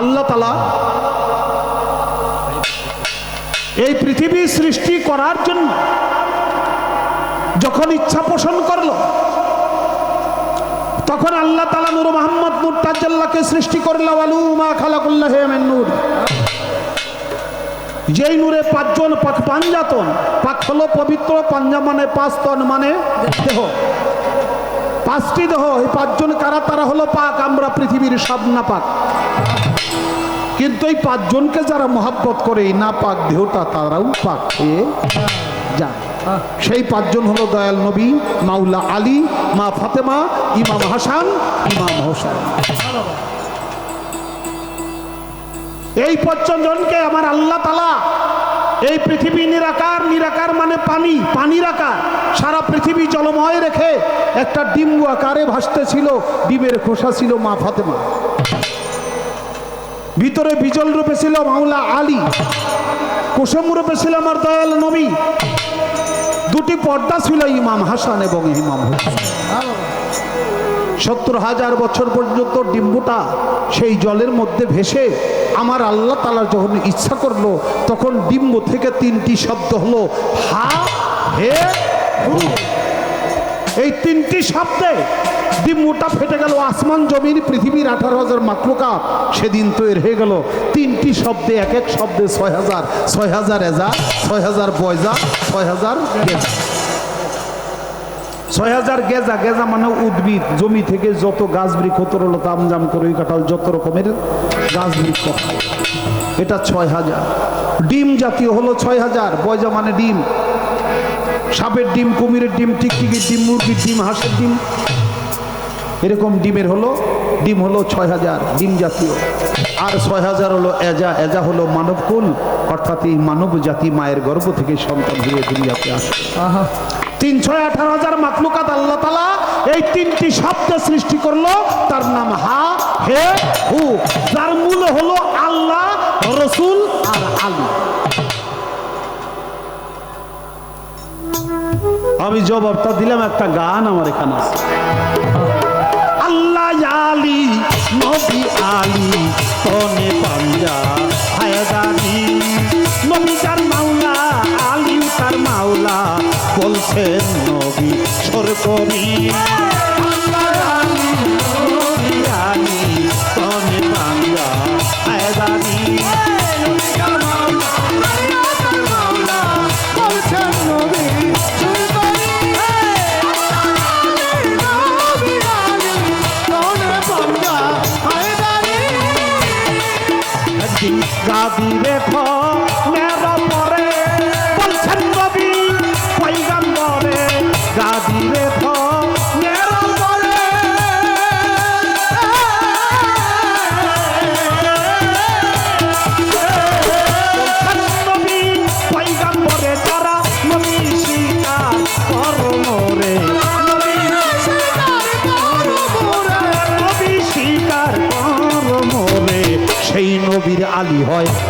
আল্লাহ তালা এই পৃথিবী সৃষ্টি করার জন্য যখন ইচ্ছা পোষণ করল, তখন আল্লাহ তালা নূর মোহাম্মদ নূর তাজ্জাল্লাহকে সৃষ্টি করল আলু মা খালাকুল্লাহ নূর। যেই নূরে পাঁচজন পাক পাঞ্জাতন, পাক হলো পবিত্র পাঞ্জা মানে পাঁচ তন মানে দেহ। পাঁচটি দেহ, এই পাঁচজন কারা? তারা হলো পাক, আমরা পৃথিবীর সব না পাক কিন্তু এই পাঁচজনকে যারা মহাব্বত করে, এই না পাক দেহটা তারাও পাক খেয়ে যায়। সেই পাঁচজন হলো দয়াল নবী, মাওলা আলী, মা ফাতেমা, ইমাম হাসান, ইমাম হোসেন। এই পাঁচজনকে আমার আল্লাহ তালা এই পৃথিবী নিরাকার নিরাকার মানে পানি, পানির আকার। সারা পৃথিবী জলময় রেখে একটা ডিম্বু আকারে ভাসতেছিল, ডিমের খোসা ছিল মা ফাতেমা। ভিতরে বিজল রূপে ছিল মাওলা আলী, কুসুম রূপে ছিল আমার দয়াল নবী। দুটি পর্দা ছিল ইমাম হাসান এবং ইমাম হোসেন সত্তর হাজার বছর পর্যন্ত ডিম্বুটা সেই জলের মধ্যে ভেসে আমার আল্লাহ তালা যখন ইচ্ছা করল, তখন ডিম্ব থেকে তিনটি শব্দ হলো হা, হে। এই তিনটি শব্দে ডিম্বুটা ফেটে গেল, আসমান, জমিন, পৃথিবীর আঠারো হাজার মাকলুকা সেদিন তৈরি হয়ে গেল। তিনটি শব্দে, এক এক শব্দে ছয় হাজার ছয় হাজার এজা, ছয় হাজার বয়জা, ছয় হাজার গেজা। ছয় হাজার গেজা গেজা মানে উদ্ভিদ, জমি থেকে যত গাছ বৃক্ষ তরলতা আমজাম করই কাঁঠাল, যত রকমের গাছ বৃক্ষ। এটা ছয় হাজার। ডিম জাতীয় হলো ছয় হাজার, বয়জা মানে ডিম। সাপের ডিম, কুমিরের ডিম, টিকটিকির ডিম, মুরগির ডিম, হাঁসের ডিম। এরকম ডিমের হলো ডিম হলো ছয় হাজার ডিম জাতীয়। আর ছয় হাজার হলো এজা এজা হলো মানবকুল অর্থাৎ এই মানব জাতি মায়ের গর্ভ থেকে সন্তান হয়ে দুনিয়াতে আসে। তিন ছয় আঠারো হাজার মাকলুকাত আল্লাহ তালা এই তিনটি শব্দ সৃষ্টি করল তার নাম হা হে হু। যার মূল হলো আল্লাহ রসুল আর আলী। আমি জবাবটা দিলাম একটা গান আমার এখানে আছে। আল্লাহ আলী, নবী আলী তনে পাঞ্জা হায়দারি। নবী তার মাওলা আলী তার মাওলা, বলছেন নবী সরকরি একদিন গাদিরে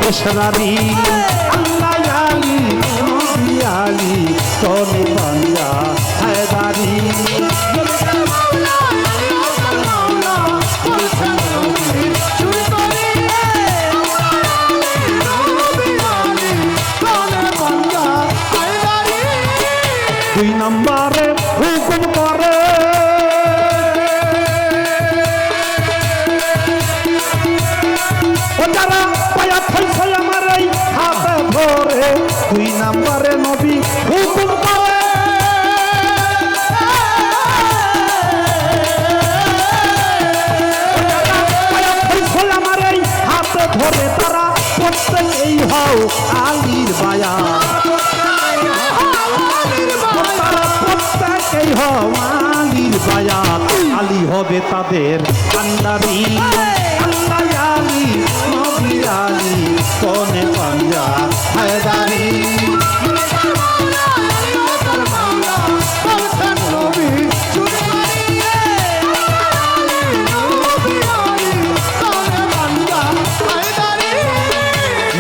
ওসরারি আল্লাহ আলী আলী তনে বাংলা প্রত্যেকেই হও আলীর বায়া আলী হবে তাদের কান্দারি আল্লাহ কনে পাঞ্জা, হায়দারি।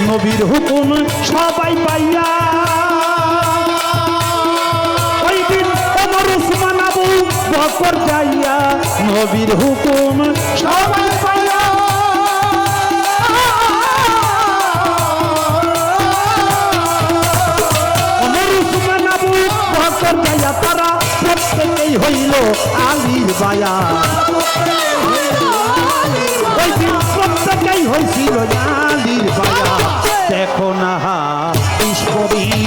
নবীর হুকুম সবাই পাইয়া নবীর হুকুম সবাই তারা প্রত্যেকেই হইল আলির বায়া। ওই আলির বায়া। দেখো না ঈশ্বরী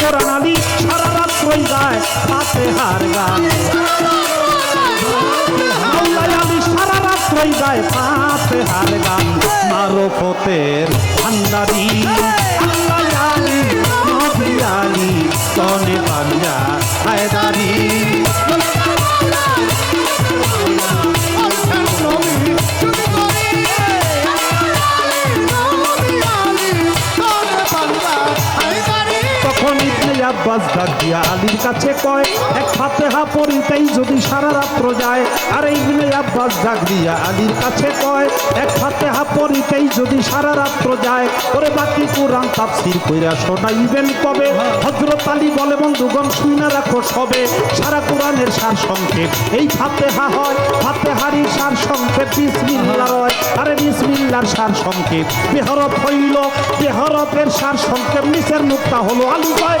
কোরআন আলী সারা রাত হয়ে যায় সারা রাত পাতে হার গান। আলী নবী আলী, তনে পাঞ্জা হায়দারি। আব্বাস ডাক আলীর কাছে কয়, এক ফাতেহা পড়িতেই যদি সারা রাত্র যায়, আর ইবনে আব্বাস ডাক আলীর কাছে কয়, এক ফাতেহা পড়িতেই যদি সারা রাত্র যায়, ওরে বাকি কোরআন তাফসির কইরা শোনাইবেন কবে? হযরত আলী বলে, বন্ধুগণ, শুইনা রাখো সবে, সারা কোরআনের সার সংক্ষেপ। এই ফাতেহা হয় ফাতেহারি সার সংক্ষেপ বিসমিল্লাহ হয়, আরে বিসমিল্লার সার সংক্ষেপ। বেহরফ হইল বেহরফের সার সংক্ষেপ, নিচের মুক্তা হলো আলু কয়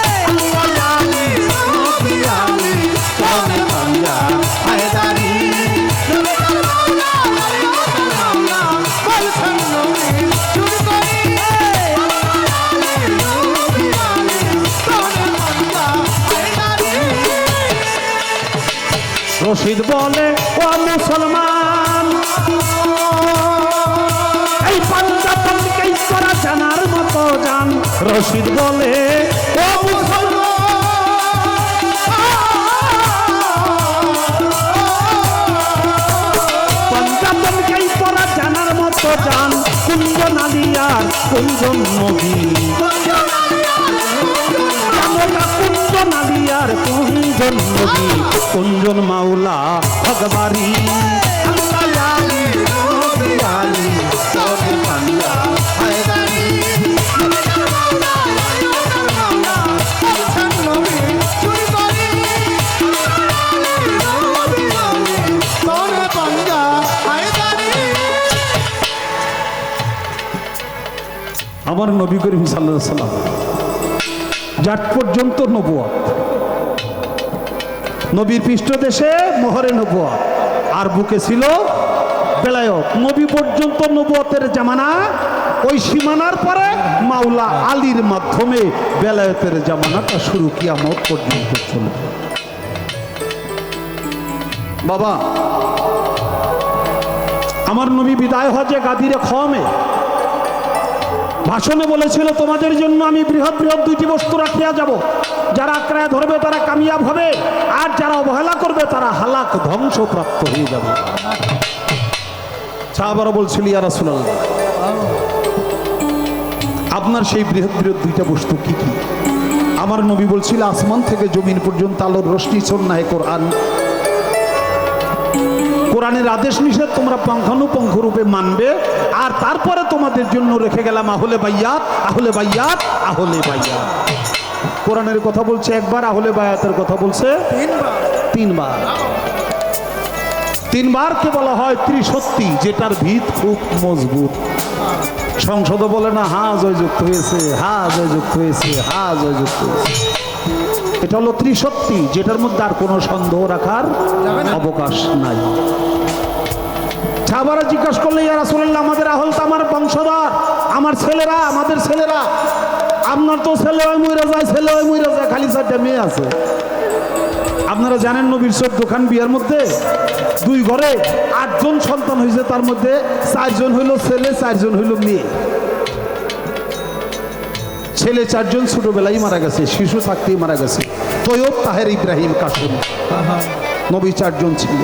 রশিদ বলে, ও মুসলমান, এই পাঞ্জাবকেই করা জানার মতো জান রশিদ বলে, ও করা জানার মতো জান কুঞ্জন আলিয়ার কুঞ্জন নবী আলিয়ার কুঞ্জন নবী কুঞ্জন মাওলা বাংলা, আমার নবী করিম সাল্লাহ সাল্লাম যাট পর্যন্ত নবুয়াত নবীর পৃষ্ঠদেশে মোহরে নবুয়াত আর বুকে ছিল বেলায়ত। নবী পর্যন্ত নবুয়তের জামানা ওই সীমানার পরে মাওলা আলীর মাধ্যমে বেলায়তের জামানাটা শুরু কিয়ামত পর্যন্ত চলবে। বাবা, আমার নবী বিদায় হজে গাদিরে খমে ভাষণে বলেছিল, তোমাদের জন্য আমি বৃহৎ বৃহৎ দুইটি বস্তু রাখিয়া যাব। যারা আক্রায় ধরবে, তারা কামিয়াব হবে। আর যারা অবহেলা করবে, তারা হালাক ধ্বংসপ্রাপ্ত হয়ে যাবে। সাহাবারা বলছিল, ইয়া রাসূলুল্লাহ, আপনার সেই বৃহৎ বৃহৎ দুইটা বস্তু কি কি? আমার নবী বলছিল, আসমান থেকে জমিন পর্যন্ত আলোর রশ্মি সন্ন্যায় কোরআন। কোরআনের আদেশ নিষেধ তোমরা পঙ্খানুপঙ্খ রূপে মানবে, আর তারপরে তোমাদের জন্য রেখে গেলাম আহলে বাইয়াত আহলে বাইয়াত আহলে বাইয়াত। কোরআনের কথা বলছে একবার আহলে বায়াতের কথা বলছে তিনবার। তিনবারকে বলা হয় ত্রিশক্তি যেটার ভিত খুব মজবুত। সংসদ বলে না হা জয়যুক্ত হয়েছে হা জয়যুক্ত হয়েছে হা জয়যুক্ত হয়েছে। এটা হলো ত্রিশক্তি যেটার মধ্যে আর কোনো সন্দেহ রাখার অবকাশ নাই। সাহাবারা জিজ্ঞাসা করলে ইয়া রাসূলুল্লাহ আমাদের আহল তো আমার বংশধর আমার ছেলেরা আমাদের ছেলেরা আপনার তো ছেলে হয় মুইরা যায়, ছেলে হয় মুইরা যায়, খালি চারটা মেয়ে আছে। আপনারা জানেন নবীর সব দোকান বিয়ার মধ্যে দুই ঘরে আটজন সন্তান হয়েছে, তার মধ্যে চারজন হইল ছেলে, চারজন হইল মেয়ে। ছেলে চারজন ছোটবেলায় মারা গেছে, শিশু থাকতেই মারা গেছে। তৈয়ব তাহের ইব্রাহিম কাসুম। নবী চারজন ছিল।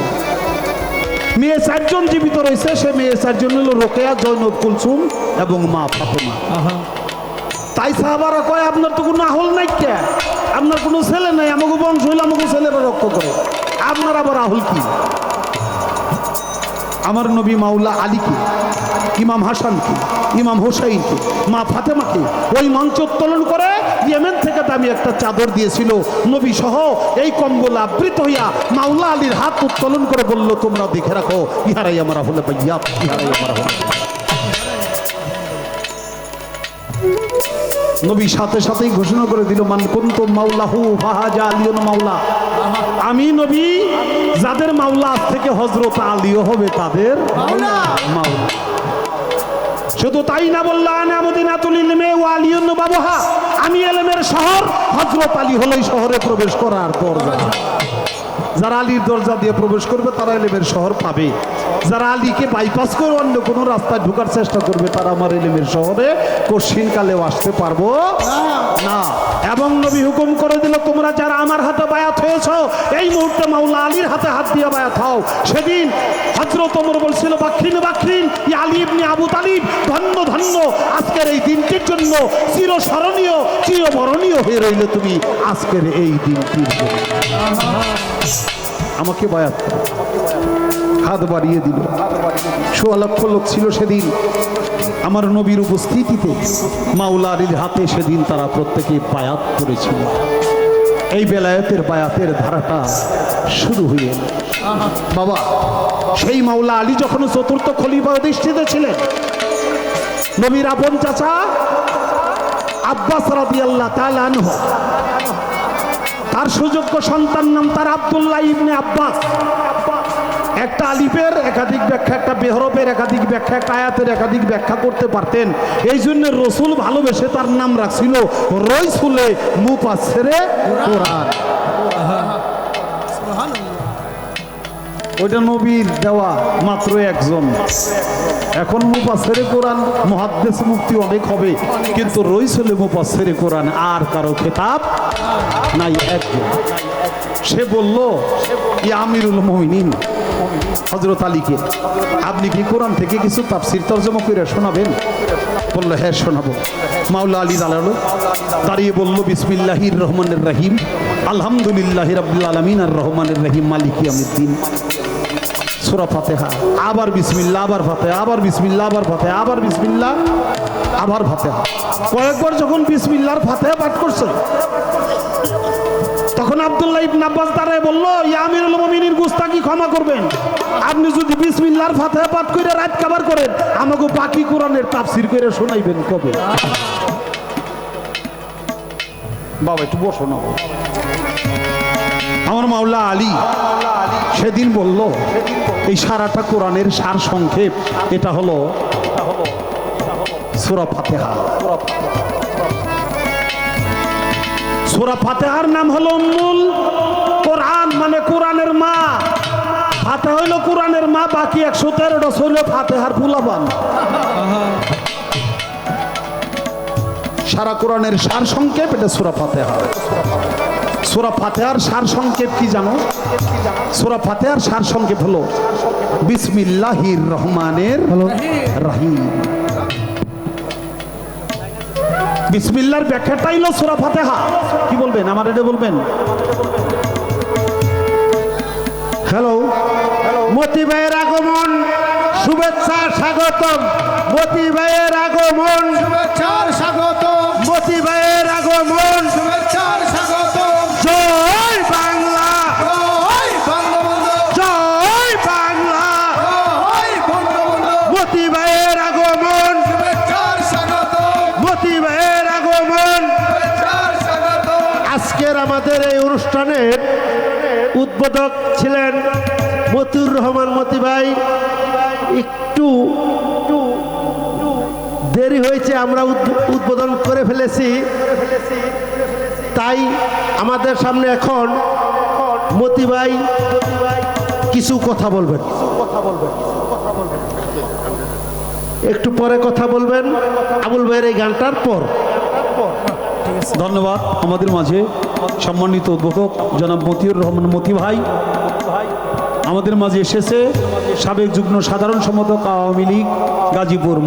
মেয়ে চারজন জীবিত রয়েছে, সে মেয়ে চারজন হলো রোকেয়া জৈনব কুলসুম এবং মা ফাতেমা। তাই সাহাবারা কয়, আপনার তো কোনো আহল নাই কে? আপনার কোনো ছেলে নাই আমাকে বংশ হইলে আমাকে ছেলেরা রক্ত করে। আপনার আবার আহল কি? আমার নবী মাওলা আলীকে ইমাম হাসানকে ইমাম হোসাইনকে মা ফাতেমাকে ওই মঞ্চ উত্তোলন করে ইয়েমেন থেকে দামি একটা চাদর দিয়েছিল। নবী সহ এই কম্বল আবৃত হইয়া মাওলা আলীর হাত উত্তোলন করে বলল, তোমরা দেখে রাখো, ইহারাই আমার হলে ভাইয়া ইহারাই আমার হলে নবী সাথে সাথেই ঘোষণা করে দিল মান কুন্তু মাওলাহু ফাহাজা আলিয়ন মাওলা। আমি নবী যাদের মাওলা আজ থেকে হজরত আলীও হবে তাদের মাওলা। শুধু তাই না বলল আনামদিনাতুল ইলমে ওয়া আলিয়ুন বাবুহা আমি এলেমের শহর হজরত আলী হলেই শহরে প্রবেশ করার দরজা। যারা আলীর দরজা দিয়ে প্রবেশ করবে, তারা এলেমের শহর পাবে। যারা আলীকে বাইপাস করে অন্য কোনো রাস্তায় ঢোকার চেষ্টা করবে, তারা আমার এলেমের শহরে কশিন কালেও আসতে পারব না। এবং নবী হুকুম করে দিল, তোমরা যারা আমার হাতে বায়াত হয়েছ, এই মুহূর্তে মাওলা আলীর হাতে হাত দিয়ে বায়াত হও। সেদিন হজরত ওমর বলছিল বাক্ষিন বাক্ষিন ই আলী ইবনে আবু তালিব, ধন্য ধন্য, আজকের এই দিনটির জন্য চিরস্মরণীয়, চিরবরণীয় হয়ে রইলে তুমি আজকের এই দিনটির জন্য। আমাকে বায়াত হাত বাড়িয়ে দিল। সোয়া লক্ষ লোক ছিল সেদিন। আমার নবীর উপস্থিতিতে মাওলা আলীর হাতে সেদিন তারা প্রত্যেকে বায়াত করেছিল। এই বেলায়েতের বায়াতের ধারাটা শুরু হয়ে বাবা, সেই মাওলা আলী যখন চতুর্থ খলিফা অধিষ্ঠিত ছিলেন, নবীর আপন চাচা আব্বাস রাদিয়াল্লাহু তাআলা আনহু তার সুযোগ্য সন্তান নাম তার আবদুল্লাহ ইবনে আব্বাস। একটা আলিফের একাধিক ব্যাখ্যা, একটা বেহরফের একাধিক ব্যাখ্যা, একটা আয়াতের একাধিক ব্যাখ্যা করতে পারতেন। এই জন্য রসুল ভালোবেসে তার নাম রাখছিল রইসুলে মুপাসেরে কোরআন। ওইটা নবীর দেওয়া মাত্র একজন। এখন মুপাসেরে কোরআন মহাদ্দেশ মুক্তি অনেক হবে, কিন্তু রইসুলে মুপাসেরে কোরআন আর কারও খেতাব নাই একজন। সে বলল ই আমিরুল মহিনিন হজরত আলীকে, আপনি কি কোরআন থেকে কিছু তাফসির তর্জমা করে শোনাবেন? বলল হ্যাঁ শোনাবো। মাওলা আলী দাঁড়াল দাঁড়িয়ে বলল, বিসমিল্লাহির রহমানের রাহিম, আলহামদুলিল্লাহ রাব্বুল আলামিন, আর রহমানের রাহিম মালিকি আমিদ্দিন সুরা ফাতেহা, আবার বিসমিল্লা আবার ফাতেহা, আবার বিসমিল্লা আবার ফাতেহা, আবার বিসমিল্লা আবার ফাতেহা। কয়েকবার যখন বিসমিল্লার ফাতেহা পাঠ করছে, তখন আব্দুল্লাহ ইবনে আব্বাস দাঁড়ায় বলল আমিরুল মুমিনিন গুস্তাকি ক্ষমা করবেন। আপনি যদি বিসমিল্লাহর ফাতিহা পাঠ করে রাত কাবার করেন, আমাকে বাকি কোরআনের তাফসীর করে শোনাইবেন কবে? বাবা, একটু বসো না। আমার মাওলা আলী সেদিন বলল, এই সারাটা কোরআনের সার সংক্ষেপ, এটা হলো সুরা ফাতেহা। সুরা ফাতেহার নাম হলো মূল কোরআন মানে কোরআনের মা। ফাতে হইল কোরআনের মা, বাকি একশো তেরোটা হইল ফাতেহার ফুলাবান। সারা কোরআনের সার সংক্ষেপ, এটা সুরা ফাতেহা। সুরা ফাতেহার সার সংক্ষেপ কি জানো? সুরা ফাতেহার সার সংক্ষেপ হলো বিসমিল্লাহির রহমানের রাহিম। বিসমিল্লার ব্যাখ্যাটাই হলো সুরা ফাতেহা। কি বলবেন? আমার এটা বলবেন? হ্যালো মতি ভাইয়ের আগমন শুভেচ্ছা স্বাগতম। মতি ভাইয়ের অনুষ্ঠানের উদ্বোধক ছিলেন মতিউর রহমান মতি ভাই একটু দেরি হয়েছে, আমরা উদ্ব- উদ্বোধন করে ফেলেছি। তাই আমাদের সামনে এখন মতি ভাই কিছু কথা বলবেন। একটু পরে কথা বলবেন। আবুল ভাইয়ের এই গানটার পর। ধন্যবাদ আমাদের মাঝে। সম্মানিত উদ্বোধক জনাব মতিউর রহমান মতি ভাই, আমাদের মাঝে এসেছে সাবেক যুগ্ম সাধারণ সম্পাদক আওয়ামী লীগ, গাজীপুর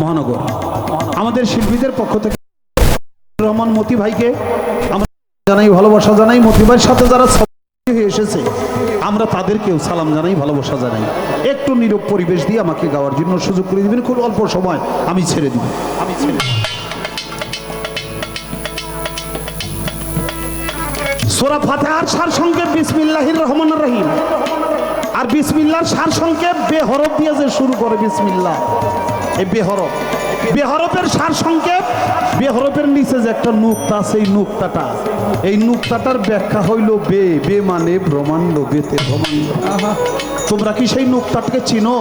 মহানগর। আমাদের শিল্পীদের পক্ষ থেকে রহমান মতি ভাইকে আমরা জানাই ভালোবাসা জানাই। মতি ভাইয়ের সাথে যারা হয়ে এসেছে, আমরা তাদেরকেও সালাম জানাই, ভালোবাসা জানাই। একটু নীরব পরিবেশ দিয়ে আমাকে গাওয়ার জন্য সুযোগ করে দিবেন, খুব অল্প সময় আমি ছেড়ে দিব। আমি ছেড়ে সোরা ফাতেহার সার সংক্ষেপ বিসমিল্লাহির রহমান রহিম। আর বিসমিল্লার সার সংক্ষেপ বেহরফ দিয়ে যে শুরু করে বিসমিল্লাহ। এই বেহরফ। বেহরফের সার সংক্ষেপ, বেহরফের নিচে যে একটা নুক্তা এই নুক্তাটা। এই নুক্তাটার ব্যাখ্যা হইল বে বে মানে ব্রহ্মাণ্ড, বেতে ব্রহ্মাণ্ড। তোমরা কি সেই নুক্তাটাকে চিনো?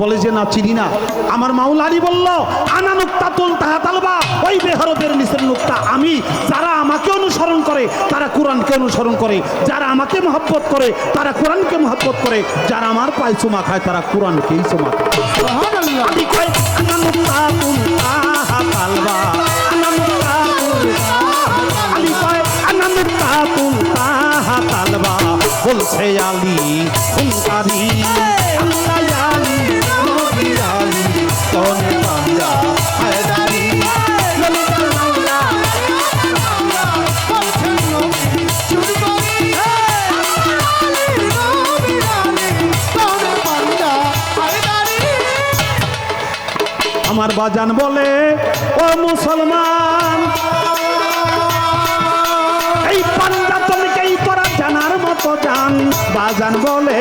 বলে যে, না, চিনি না। আমার মাউলানি বলল, আনা নুক্তা তুল তাহা তালবা ওই বেহরফের নিচের নুক্তা আমি করে তারা কোরআনকে অনুসরণ করে। যারা আমাকে মহব্বত করে তারা কোরআনকে মহব্বত করে। যারা আমার পায়ে চুমা খায় তারা কোরআনকেই চুমা খায়। আমি কই আনা আমার বাজান বলে, ও মুসলমান, এই পাঞ্জাতনকেই তোরা জানার মতো জান। বাজান বলে,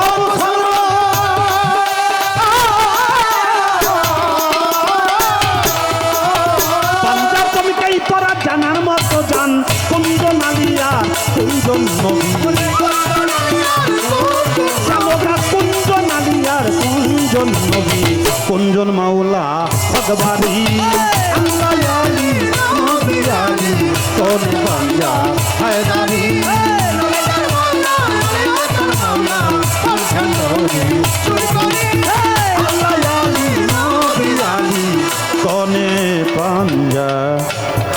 ও পাঞ্জাতনকেই তোরা জানার মতো জান। কুঞ্জন আলিয়া কুঞ্জন কুঞ্জন মাওলা ভগবানী। কনে পাঞ্জা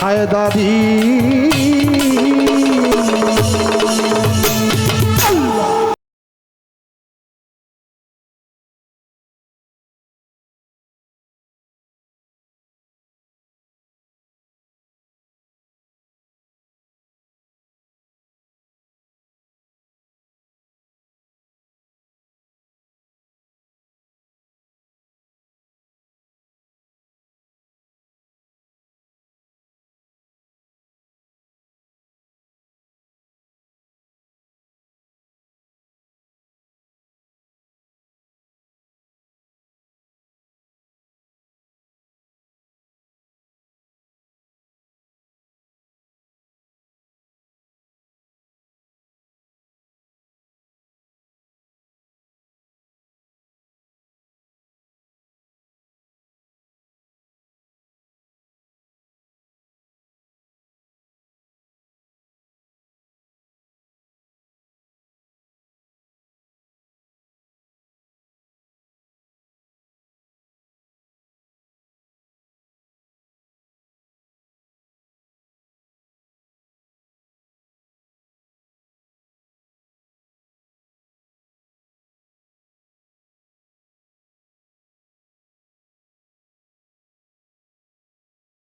হায়দারি।